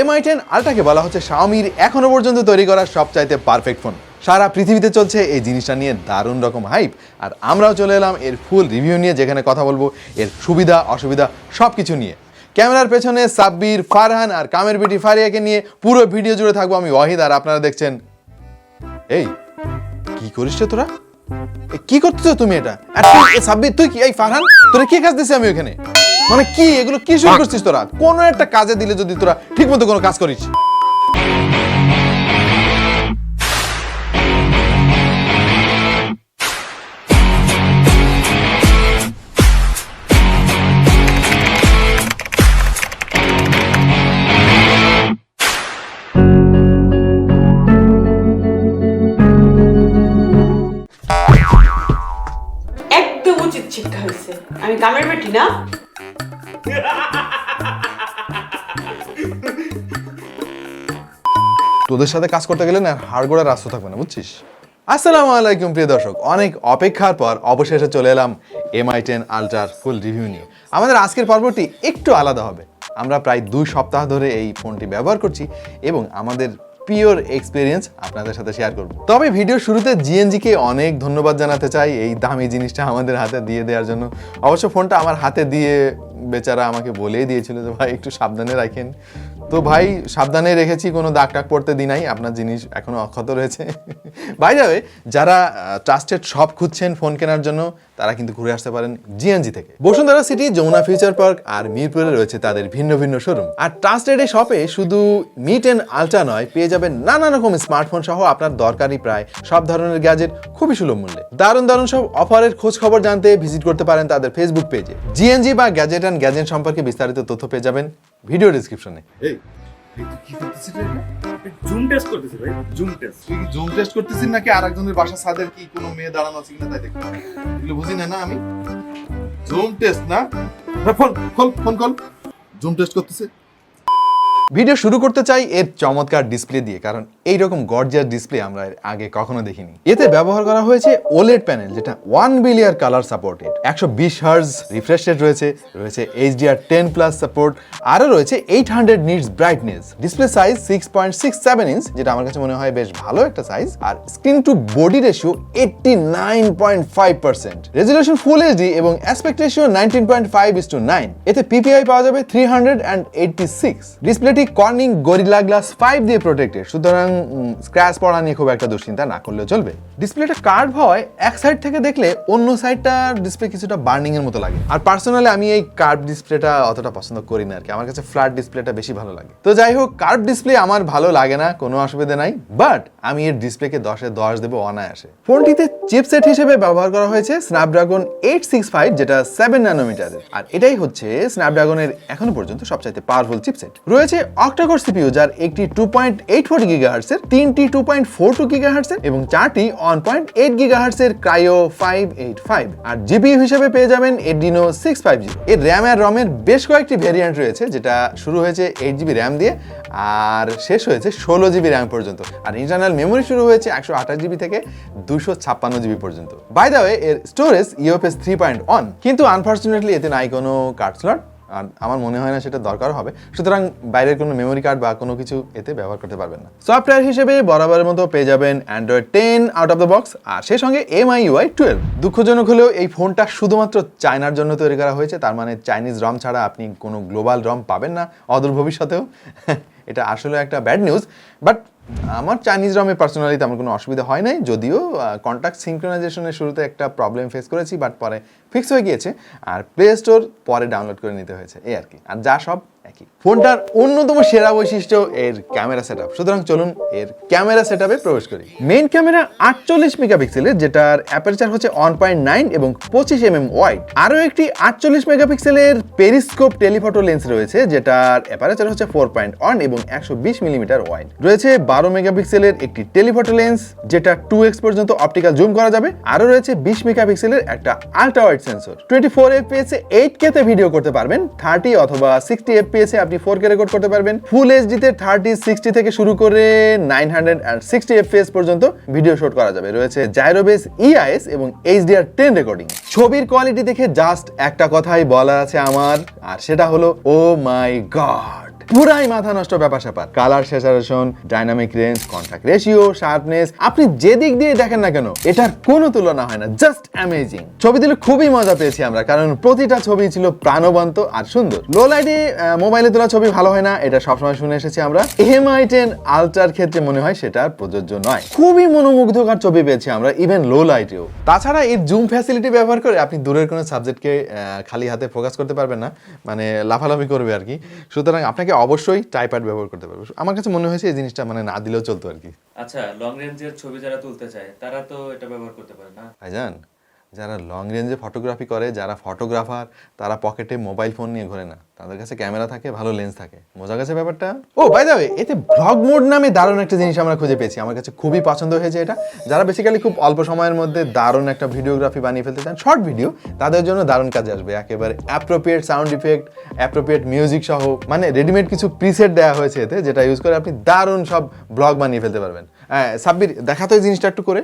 MI ten আলট্রাকে বলা হচ্ছে শাওমির এখনও পর্যন্ত তৈরি করা সবচাইতে পারফেক্ট ফোন সারা পৃথিবীতে চলছে এই জিনিসটা নিয়ে দারুণ রকম হাইপ আর আমরাও চলে এলাম এর ফুল রিভিউ নিয়ে যেখানে কথা বলব, এর সুবিধা, অসুবিধা সব কিছু নিয়ে। ক্যামেরার পেছনে সাব্বির, ফারহান আর কামের বিটি ফারিয়াকে নিয়ে পুরো ভিডিও জুড়ে থাকব আমি ওয়াহিদ, আর আপনারা দেখছেন, এই, কি করিস তোরা? কি করতেছো তুমি এটা? সাব্বির, তুই কি, এই ফারহান, তোরা কি কাজ দিছি আমি ওখানে মানে কি? এগুলো কি শুরু করছিস তোরা? কোনো একটা কাজে দিলে যদি তোরা ঠিক মতো কোনো কাজ করিস। একদম উচিত শিক্ষা হয়েছে। আমি কামের বেটি না? তোদের সাথে কাজ করতে গেলে না হাড়গোড়া রাস্তা থাকবে না, বুঝছিস? আসসালামু আলাইকুম, প্রিয় দর্শক। অনেক অপেক্ষার পর অবশেষে চলে এলাম এমআই টেন আলট্রার ফুল রিভিউ নিয়ে। আমাদের আজকের পর্বটি একটু আলাদা হবে। আমরা প্রায় দুই সপ্তাহ ধরে এই ফোনটি ব্যবহার করছি এবং আমাদের পিওর এক্সপিরিয়েন্স আপনাদের সাথে শেয়ার করব। তবে ভিডিও শুরুতে জিএনজিকে অনেক ধন্যবাদ জানাতে চাই এই দামি জিনিসটা আমাদের হাতে দিয়ে দেওয়ার জন্য। অবশ্য ফোনটা আমার হাতে দিয়ে বেচারা আমাকে বলেই দিয়েছিল যে, ভাই, একটু সাবধানে রাখেন। তো ভাই, সাবধানে রেখেছি, কোনো দাগ টাক পড়তে দিই নাই। আপনার জিনিস এখনও অক্ষত রয়েছে। বাই যাবে যারা ট্রাস্টেড শপ খুঁজছেন ফোন কেনার জন্য তারা কিন্তু ঘুরে আসতে পারেন জিএনজি থেকে। Bashundhara city, Jamuna future park আর মিরপুরে রয়েছে তাদের ভিন্ন ভিন্ন শোরুম। আর ট্রাস্টেড এই শপে শুধু মিট এন্ড আলট্রা নয়, পেয়ে যাবেন নানা রকম স্মার্টফোন সহ আপনার দরকারি প্রায় সব ধরনের গ্যাজেট খুবই সুলভ মূল্যে। দারুণ দারুণ সব অফারের খোঁজ খবর জানতে ভিজিট করতে পারেন তাদের ফেসবুক পেজে জিএনজি বা গ্যাজেট অ্যান্ড গ্যাজেট সম্পর্কে বিস্তারিত তথ্য পেয়ে যাবেন ভিডিও ডিসক্রিপশনে জুম টেস্ট করতেছি ভাই জুম টেস্ট তুই কি জুম টেস্ট করতেছিস নাকি আরেকজনের বাসা ছাদের কি কোনো মেয়ে দাঁড়ানো আছে কিনা তাই দেখতে এগুলো বুঝি না না আমি? জুম টেস্ট না? ফোন খোল ফোন কল জুম টেস্ট করতেছে? ভিডিও শুরু করতে চাই এর চমৎকার ডিসপ্লে দিয়ে, কারণ এই রকম গর্জিয়াস ডিসপ্লে আমরা আগে কখনো দেখিনি। এতে ব্যবহার করা হয়েছে ওলেড প্যানেল যেটা ওয়ান বিলিয়ার কালার সাপোর্টেড একশো বিশ হার্জ রিফ্রেশ রেট রয়েছে রয়েছে এইচডিআর টেন প্লাস সাপোর্ট আরও রয়েছে eight hundred nits brightness display size six point six seven inch যেটা আমার কাছে মনে হয় বেশ ভালো একটা size R screen to body ratio eighty nine point five percent resolution full HD এবং aspect ratio nineteen point five is to nine এতে পিপিআই পাওয়া যাবে three hundred and eighty six ডিসপ্লেটি Corning Gorilla glass five দিয়ে protected সুতরাং scratch পড়া নিয়ে খুব একটা দুশ্চিন্তা না করলেও চলবে। ডিসপ্লেটা কার্ভ হয়, এক সাইড থেকে দেখলে অন্য সাইডটা ডিসপ্লে কিছুটা বার্নিং এর মতো লাগে। আর পার্সোনালি আমি এই কার্ভ ডিসপ্লেটা অতটা পছন্দ করি না আর কি আমার কাছে ফ্ল্যাট ডিসপ্লেটা বেশি ভালো লাগে। তো যাই হোক কার্ভ ডিসপ্লে আমার ভালো লাগে না, কোনো অসুবিধা নাই। বাট আমি এর ডিসপ্লেকে দশে দশ দেবো অনায়াসে। ফোনটিতে চিপসেট হিসেবে ব্যবহার করা হয়েছে স্ন্যাপড্রাগন এইট সিক্স ফাইভ যেটা সেভেন ন্যানোমিটারের আর এটাই হচ্ছে স্ন্যাপড্রাগনের এখনও পর্যন্ত সবচাইতে পাওয়ারফুল চিপসেট রয়েছে অক্টাকোর সিপিইউ যার একটি টু পয়েন্ট এইট ফোর গিগাহার্সের তিনটি টু পয়েন্ট ফোর টু গিগাহার্সের এবং চারটি ওয়ান পয়েন্ট এইট গিগাহার্সের ক্রাইও ফাইভ এইট ফাইভ আর জিপিইউ হিসেবে পেয়ে যাবেন এডিনো সিক্স ফাইভ জিরো এর র্যাম আর রমের বেশ কয়েকটি ভেরিয়েন্ট রয়েছে, যেটা শুরু হয়েছে এইট জিবি র্যাম দিয়ে আর শেষ হয়েছে ষোলো জিবি র্যাম পর্যন্ত। আর ইন্টারনাল মেমোরি শুরু হয়েছে একশো আঠাশ জিবি থেকে দুশো ছাপ্পান্ন জিবি পর্যন্ত। বাই দ্য ওয়ে এর storage UFS three point one কিন্তু আনফর্চুনেটলি এতে নাই কোনো কার্ড স্লট আর আমার মনে হয় না সেটা দরকার হবে। সুতরাং বাইরের কোনো মেমোরি কার্ড বা কোনো কিছু এতে ব্যবহার করতে পারবেন না। সফটওয়্যার হিসেবে বরাবরের মতো পেয়ে যাবেন Android ten out of the box আর সেই সঙ্গে এম আই ইউআই টুয়েলভ দুঃখজনক হলেও এই ফোনটা শুধুমাত্র চায়নার জন্য তৈরি করা হয়েছে। তার মানে চাইনিজ রম ছাড়া আপনি কোনো গ্লোবাল রম পাবেন না। অদূর ভবিষ্যতেও। এটা আসলে একটা ব্যাড নিউজ বাট আমার চাইনিজ রমে পার্সোনালি তেমন কোনো অসুবিধা হয় নাই, যদিও কন্ট্যাক্ট সিঙ্ক্রোনাইজেশনের শুরুতে একটা প্রবলেম ফেস করেছি বাট পরে ফিক্স হয়ে গিয়েছে, আর প্লে স্টোর পরে ডাউনলোড করে নিতে হয়েছে, এই আর কি। আর যা সব একই। ফোনটার অন্যতম সেরা বৈশিষ্ট্য, এর ক্যামেরা সেটআপ সুতরাং চলুন এর ক্যামেরা সেটআপে প্রবেশ করি। মেইন ক্যামেরা আটচল্লিশ মেগাপিক্সেলের যেটার অ্যাপারচার হচ্ছে ওয়ান পয়েন্ট নাইন এবং পঁচিশ এম এম ওয়াইড আরও একটি আটচল্লিশ মেগাপিক্সেলের পেরিস্কোপ টেলিফটো লেন্স রয়েছে, যেটার অ্যাপারেচার হচ্ছে ফোর পয়েন্ট ওয়ান এবং একশো বিশ মিলিমিটার ওয়াইড রয়েছে বারো মেগাপিক্সেলের একটি টেলিফটো লেন্স যেটা টু এক্স পর্যন্ত অপটিক্যাল জুম করা যাবে। আরও রয়েছে বিশ মেগাপিক্সেলের একটা ultra wide sensor twenty four FPS eight K তে ভিডিও করতে পারবেন। থার্টি অথবা সিক্সটি এফপিএস এ আপনি ফোর কে রেকর্ড করতে পারবেন। ফুল এইচ এইচডিতে থার্টি সিক্সটি থেকে শুরু করে nine hundred and sixty FPS পর্যন্ত ভিডিও শুট করা যাবে। রয়েছে জাইরোবেস ইআইএস এবং এইচডিআর টেন রেকর্ডিং ছবির কোয়ালিটি দেখে জাস্ট একটা কথাই বলা আছে আমার, আর সেটা হলো ও মাই গড পুরাই মাথা নষ্ট ব্যাপার স্যাপার colour saturation dynamic range contact ratio sharpness আপনি যে দিক দিয়ে দেখেন না কেন, এটার কোনো তুলনা হয় না জাস্ট অ্যামেজিং ছবি দিলে খুবই মজা পেয়েছি আমরা, কারণ প্রতিটা ছবি ছিল প্রাণবন্ত আর সুন্দর। লো লাইটে মোবাইলে তোলা ছবি ভালো হয় না, এটা সবসময় শুনে এসেছি আমরা। এমআই টেন আলট্রার ক্ষেত্রে মনে হয় সেটা প্রযোজ্য নয়। খুবই মনোমুগ্ধকর ছবি পেয়েছি আমরা ইভেন লো লাইটেও তাছাড়া এর জুম ফ্যাসিলিটি ব্যবহার করে আপনি দূরের কোনো সাবজেক্টকে খালি হাতে ফোকাস করতে পারবেন না মানে লাফালাফি করবে আর কি। সুতরাং আপনাকে অবশ্যই টাইপ্যাড ব্যবহার করতে পারবে। আমার কাছে মনে হয়েছে এই জিনিসটা মানে না দিলেও চলতো আর কি। আচ্ছা লং রেঞ্জের ছবি যারা তুলতে চায় তারা তো এটা ব্যবহার করতে পারে না। ভাইজান যারা লং রেঞ্জে ফটোগ্রাফি করে, যারা ফটোগ্রাফার তারা পকেটে মোবাইল ফোন নিয়ে ঘোরে না। তাদের কাছে ক্যামেরা থাকে, ভালো লেন্স থাকে। বোঝা গেছে ব্যাপারটা? ও বাই ওয়ে এতে ব্লগ মোড নামে দারুণ একটা জিনিস আমরা খুঁজে পেয়েছি। আমার কাছে খুবই পছন্দ হয়েছে এটা। যারা বেসিক্যালি খুব অল্প সময়ের মধ্যে দারুণ একটা ভিডিওগ্রাফি বানিয়ে ফেলতে চান শর্ট ভিডিও তাদের জন্য দারুণ কাজে আসবে। একেবারে appropriate sound effect appropriate music সহ মানে রেডিমেড কিছু প্রিসেট দেওয়া হয়েছে এতে, যেটা ইউজ করে আপনি দারুণ সব ব্লগ বানিয়ে ফেলতে পারবেন। হ্যাঁ সাব্বির, দেখা তো এই জিনিসটা একটু করে।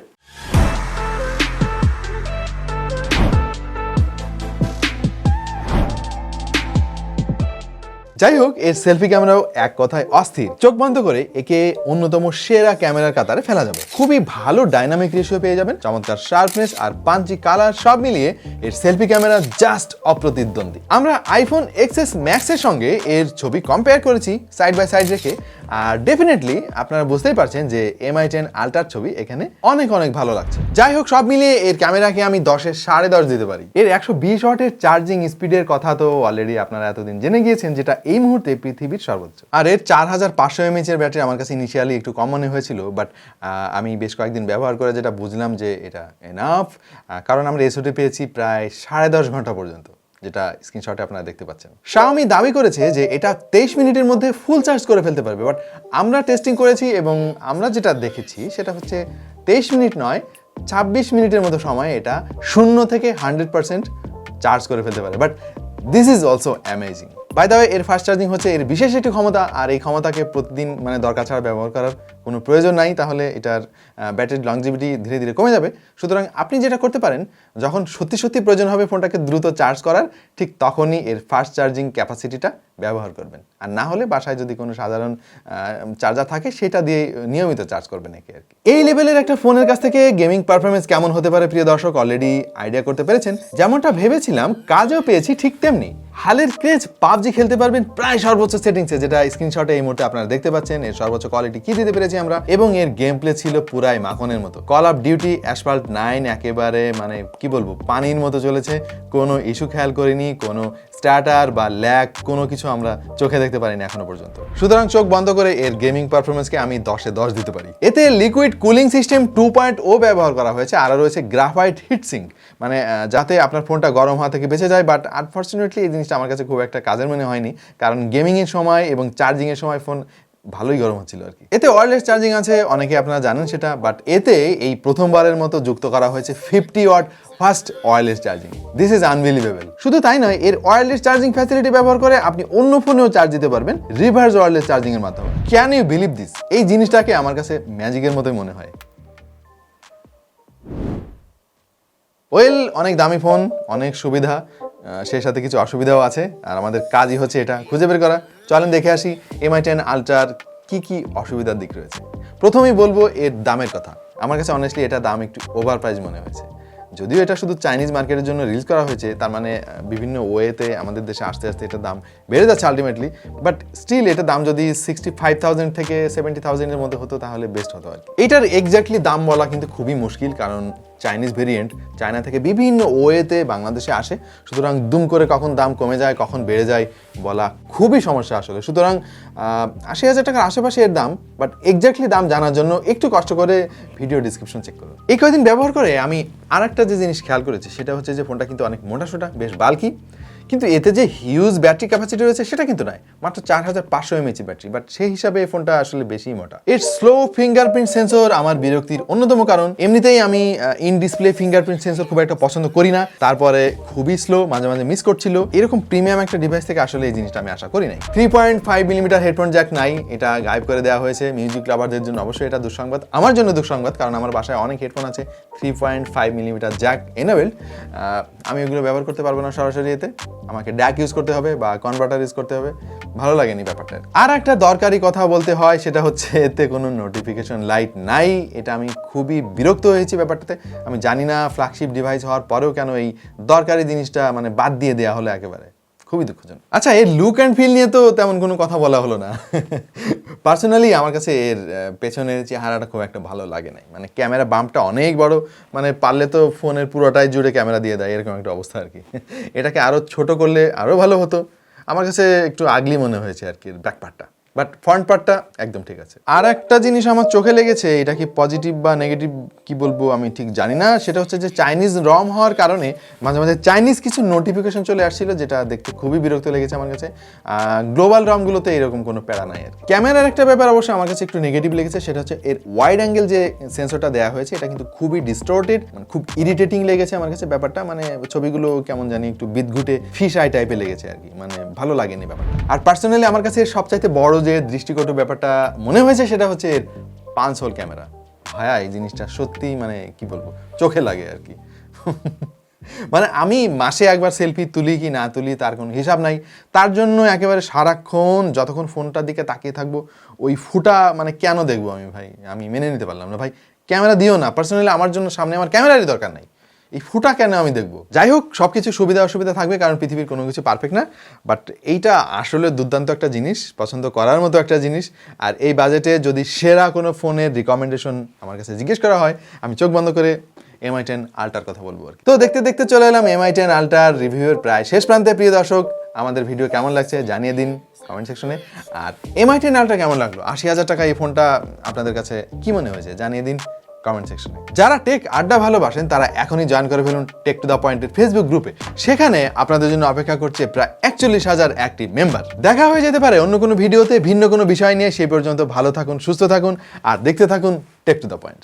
যাই হোক এর সেলফি ক্যামেরাও এক কথায় অস্থির। চোখ বন্ধ করে একে অন্যতম সেরা ক্যামেরার কাতারে ফেলা যাবে। খুবই ভালো ডাইনামিক রেশিও পেয়ে যাবেন, চমৎকার শার্পনেস আর পাঞ্চি কালার সব মিলিয়ে এর সেলফি ক্যামেরা জাস্ট অপ্রতিদ্বন্দ্বী। আমরা আইফোন এক্সএস ম্যাক্সের সঙ্গে এর ছবি কম্পেয়ার করেছি সাইড বাই সাইড রেখে। আর ডেফিনেটলি আপনারা বুঝতেই পারছেন যে এমআই টেন আলট্রার ছবি এখানে অনেক অনেক ভালো লাগছে। যাই হোক সব মিলিয়ে এর ক্যামেরাকে আমি দশের সাড়ে দশ দিতে পারি। এর একশো বিশ ওয়াটের চার্জিং স্পিডের কথা তো অলরেডি আপনারা এতদিন জেনে গিয়েছেন, যেটা এই মুহূর্তে পৃথিবীর সর্বোচ্চ। আর এর চার হাজার পাঁচশো এমএচ ব্যাটারি আমার কাছে ইনিশিয়ালি একটু কম মনে হয়েছিল বাট আমি বেশ কয়েকদিন ব্যবহার করে যেটা বুঝলাম যে এটা এনাফ কারণ আমরা এসওটি পেয়েছি প্রায় সাড়ে দশ ঘণ্টা পর্যন্ত, যেটা স্ক্রিনশটে আপনারা দেখতে পাচ্ছেন। Xiaomi দাবি করেছে যে এটা তেইশ মিনিটের মধ্যে ফুল চার্জ করে ফেলতে পারবে বাট আমরা টেস্টিং করেছি এবং আমরা যেটা দেখেছি সেটা হচ্ছে তেইশ মিনিট নয়, ছাব্বিশ মিনিটের মতো সময় এটা শূন্য থেকে হান্ড্রেড পার্সেন্ট চার্জ করে ফেলতে পারে। But this is also amazing by the এর ফাস্ট চার্জিং হচ্ছে এর বিশেষ একটি ক্ষমতা, আর এই ক্ষমতাকে প্রতিদিন মানে দরকার ছাড়া ব্যবহার করার কোনো প্রয়োজন নাই, তাহলে এটার ব্যাটারির লংজিভিটি ধীরে ধীরে কমে যাবে। সুতরাং আপনি যেটা করতে পারেন, যখন সত্যি সত্যি প্রয়োজন হবে ফোনটাকে দ্রুত চার্জ করার, ঠিক তখনই এর ফাস্ট চার্জিং ক্যাপাসিটিটা ব্যবহার করবেন। আর না হলে বাসায় যদি কোনো সাধারণ চার্জার থাকে, সেটা দিয়ে নিয়মিত চার্জ করবেন একে আর কি। এই লেভেলের একটা ফোনের কাছ থেকে গেমিং পারফরমেন্স কেমন হতে পারে, প্রিয় দর্শক? অলরেডি আইডিয়া করতে পেরেছেন। যেমনটা ভেবেছিলাম, কাজও পেয়েছি ঠিক তেমনি। হালের ক্রেজ, পাবজি খেলতে পারবেন প্রায় সর্বোচ্চ সেটিংসে, যেটা স্ক্রিনশটে এই মুহূর্তে আপনারা দেখতে পাচ্ছেন। এর সর্বোচ্চ কোয়ালিটি কি দিতে পেরেছি আমরা? এবং এর গেম প্লে ছিল পুরাই মাখনের মতো। Call of Duty Asphalt nine একেবারে মানে কি বলব, পানির মতো চলেছে। কোনো ইস্যু খেয়াল করিনি, কোনো স্টার্টার বা ল্যাক কোনো কিছু আমরা চোখে দেখতে পারিনি এখনও পর্যন্ত। সুতরাং চোখ বন্ধ করে এর গেমিং পারফরমেন্সকে আমি দশে দশ দিতে পারি। এতে liquid cooling system two point O ব্যবহার করা হয়েছে। আরও রয়েছে গ্রাফাইট হিটসিং মানে যাতে আপনার ফোনটা গরম হওয়া থেকে বেঁচে যায় বাট আনফর্চুনেটলি এই জিনিসটা আমার কাছে খুব একটা কাজের মনে হয়নি। কারণ গেমিংয়ের সময় এবং চার্জিংয়ের সময় ফোন ভালোই গরম হচ্ছিল আর কি। এতে ওয়্যারলেস চার্জিং আছে, অনেকে আপনারা জানেন সেটা বাট এতে এই প্রথমবারের মতো যুক্ত করা হয়েছে fifty watt fast wireless charging this is unbelievable শুধু তাই নয়, এর ওয়্যারলেস চার্জিং ফ্যাসিলিটি ব্যবহার করে আপনি অন্য ফোনেও চার্জ দিতে পারবেন রিভার্স ওয়্যারলেস চার্জিং এর মাধ্যমে। ক্যান ইউ বিলিভ দিস এই জিনিসটাকে আমার কাছে ম্যাজিকের মতোই মনে হয়। ওয়েল অনেক দামি ফোন অনেক সুবিধা। সেই সাথে কিছু অসুবিধাও আছে। আর আমাদের কাজই হচ্ছে এটা খুঁজে বের করা। চলেন দেখে আসি এমআই টেন আলট্রার কি কি অসুবিধার দিক রয়েছে। প্রথমেই বলব এর দামের কথা। আমার কাছে অনেস্টলি এটা দাম একটু ওভার প্রাইস মনে হয়েছে। যদিও এটা শুধু চাইনিজ মার্কেটের জন্য রিলিজ করা হয়েছে, তার মানে বিভিন্ন ওয়েতে আমাদের দেশে আস্তে আস্তে এটার দাম বেড়ে যাচ্ছে আলটিমেটলি বাট স্টিল এটার দাম যদি সিক্সটি ফাইভ থাউজেন্ড থেকে সেভেন্টি থাউজেন্ডের মধ্যে হতো, তাহলে বেস্ট হতো আর এটার এক্স্যাক্টলি দাম বলা কিন্তু খুবই মুশকিল, কারণ চাইনিজ ভেরিয়েন্ট চায়না থেকে বিভিন্ন ওয়েতে বাংলাদেশে আসে। সুতরাং দুম করে কখন দাম কমে যায়, কখন বেড়ে যায় বলা খুবই সমস্যা আসলে। সুতরাং আশি হাজার টাকার আশেপাশে এর দাম বাট এক্স্যাক্টলি দাম জানার জন্য একটু কষ্ট করে ভিডিও ডিসক্রিপশন চেক করুন। এই কয়েকদিন ব্যবহার করে আমি আর একটা যে জিনিস খেয়াল করেছি, সেটা হচ্ছে যে ফোনটা কিন্তু অনেক মোটাসোটা বেশ বাল্কি কিন্তু এতে যে হিউজ ব্যাটারি ক্যাপাসিটি রয়েছে সেটা কিন্তু নয়, মাত্র চার হাজার পাঁচশো এমএইচ ব্যাটারি বাট সেই হিসাবে এই ফোনটা আসলে বেশি মোটা। এর স্লো ফিঙ্গারপ্রিন্ট সেন্সর আমার বিরক্তির অন্যতম কারণ। এমনিতেই আমি ইন ডিসপ্লে ফিঙ্গারপ্রিন্ট সেন্সর খুব একটা পছন্দ করি না। তারপরে খুবই স্লো মাঝে মাঝে মিস করছিল। এরকম প্রিমিয়াম একটা ডিভাইস থেকে আসলে এই জিনিসটা আমি আশা করি নাই। Three point five millimetre headphone jack নাই। এটা গায়েব করে দেওয়া হয়েছে মিউজিক লাভারদের জন্য। অবশ্যই এটা দুঃসংবাদ। আমার জন্য দুঃসংবাদ, কারণ আমার বাসায় অনেক হেডফোন আছে। Three point five millimetre jack enabled আমি ওগুলো ব্যবহার করতে পারব না সরাসরি এতে। আমাকে ড্যাক ইউজ করতে হবে বা কনভার্টার ইউজ করতে হবে। ভালো লাগেনি ব্যাপারটা। আর একটা দরকারি কথা বলতে হয়, সেটা হচ্ছে এতে কোনো নোটিফিকেশন লাইট নাই। এটা আমি খুবই বিরক্ত হয়েছি ব্যাপারটাতে। আমি জানি না ফ্ল্যাগশিপ ডিভাইস হওয়ার পরেও কেন এই দরকারি জিনিসটা মানে বাদ দিয়ে দেওয়া হলো একেবারে। খুবই দুঃখজনক। আচ্ছা এর লুক অ্যান্ড ফিল নিয়ে তো তেমন কোনো কথা বলা হলো না। পার্সোনালি আমার কাছে এর পেছনের চেহারাটা খুব একটা ভালো লাগে নাই। মানে ক্যামেরা বাম্পটা অনেক বড় মানে পারলে তো ফোনের পুরোটাই জুড়ে ক্যামেরা দিয়ে দেয়, এরকম একটা অবস্থা আর কি। এটাকে আরও ছোট করলে আরও ভালো হতো। আমার কাছে একটু আগলি মনে হয়েছে আর কি, ব্যাক পার্টটা বাট ফ্রন্ট পার্টটা একদম ঠিক আছে। আর একটা জিনিস আমার চোখে লেগেছে, এটা কি পজিটিভ বা নেগেটিভ কি বলব আমি ঠিক জানি না, সেটা হচ্ছে যে চাইনিজ রম হওয়ার কারণে মাঝে মাঝে চাইনিজ কিছু নোটিফিকেশন চলে আসছিল যেটা দেখতে খুবই বিরক্ত লেগেছে আমার কাছে। গ্লোবাল রমগুলোতে এরকম কোনো প্যারা নাই আর ক্যামেরার একটা ব্যাপার অবশ্যই আমার কাছে একটু নেগেটিভ লেগেছে, সেটা হচ্ছে এর ওয়াইড অ্যাঙ্গেল যে সেন্সরটা দেওয়া হয়েছে, এটা কিন্তু খুবই ডিস্টোর্টেড মানে খুব ইরিটেটিং লেগেছে আমার কাছে ব্যাপারটা মানে ছবিগুলো কেমন জানি একটু বিদঘুটে ফিশ আই টাইপে লেগেছে আর কি মানে ভালো লাগেনি ব্যাপারটা। আর পার্সোনালি আমার কাছে সবচাইতে বড় যে দৃষ্টিকটু ব্যাপারটা মনে হয়েছে সেটা হচ্ছে এর পাঁচ হোল ক্যামেরা। ভায়া, এই জিনিসটা সত্যি মানে কি বলব, চোখে লাগে আর কি। মানে আমি মাসে একবার সেলফি তুলি কি না তুলি তার কোনো হিসাব নাই। তার জন্য একেবারে সারাক্ষণ যতক্ষণ ফোনটার দিকে তাকিয়ে থাকব, ওই ফুটা মানে কেন দেখব আমি ভাই? আমি মেনে নিতে পারলাম না। ভাই, ক্যামেরা দিও না। পার্সোনালি আমার জন্য সামনে আমার ক্যামেরারই দরকার নাই। এই ফুটা কেন আমি দেখব? যাই হোক সব কিছু সুবিধা অসুবিধা থাকবে, কারণ পৃথিবীর কোনো কিছু পারফেক্ট না। বাট এইটা আসলে দুর্দান্ত একটা জিনিস, পছন্দ করার মতো একটা জিনিস। আর এই বাজেটে যদি সেরা কোনো ফোনের রিকমেন্ডেশন আমার কাছে জিজ্ঞেস করা হয়, আমি চোখ বন্ধ করে এমআই টেন আলটার কথা বলব আর তো দেখতে দেখতে চলে এলাম এমআই টেন আলটার রিভিউয়ের প্রায় শেষ প্রান্তে। প্রিয় দর্শক, আমাদের ভিডিও কেমন লাগছে জানিয়ে দিন কমেন্ট সেকশনে আর এমআই টেন আলটা কেমন লাগল? আশি হাজার টাকা এই ফোনটা আপনাদের কাছে কি মনে হয়েছে জানিয়ে দিন। কমেন্ট সেকশনে যারা টেক আড্ডা ভালোবাসেন, তারা এখনই জয়েন করে ফেলুন টেক টু দ্য পয়েন্টের ফেসবুক গ্রুপে সেখানে আপনাদের জন্য অপেক্ষা করছে প্রায় একচল্লিশ হাজার একটি মেম্বার দেখা হয়ে যেতে পারে অন্য কোনো ভিডিওতে, ভিন্ন কোনো বিষয় নিয়ে। সেই পর্যন্ত ভালো থাকুন, সুস্থ থাকুন, আর দেখতে থাকুন টেক টু দ্য পয়েন্ট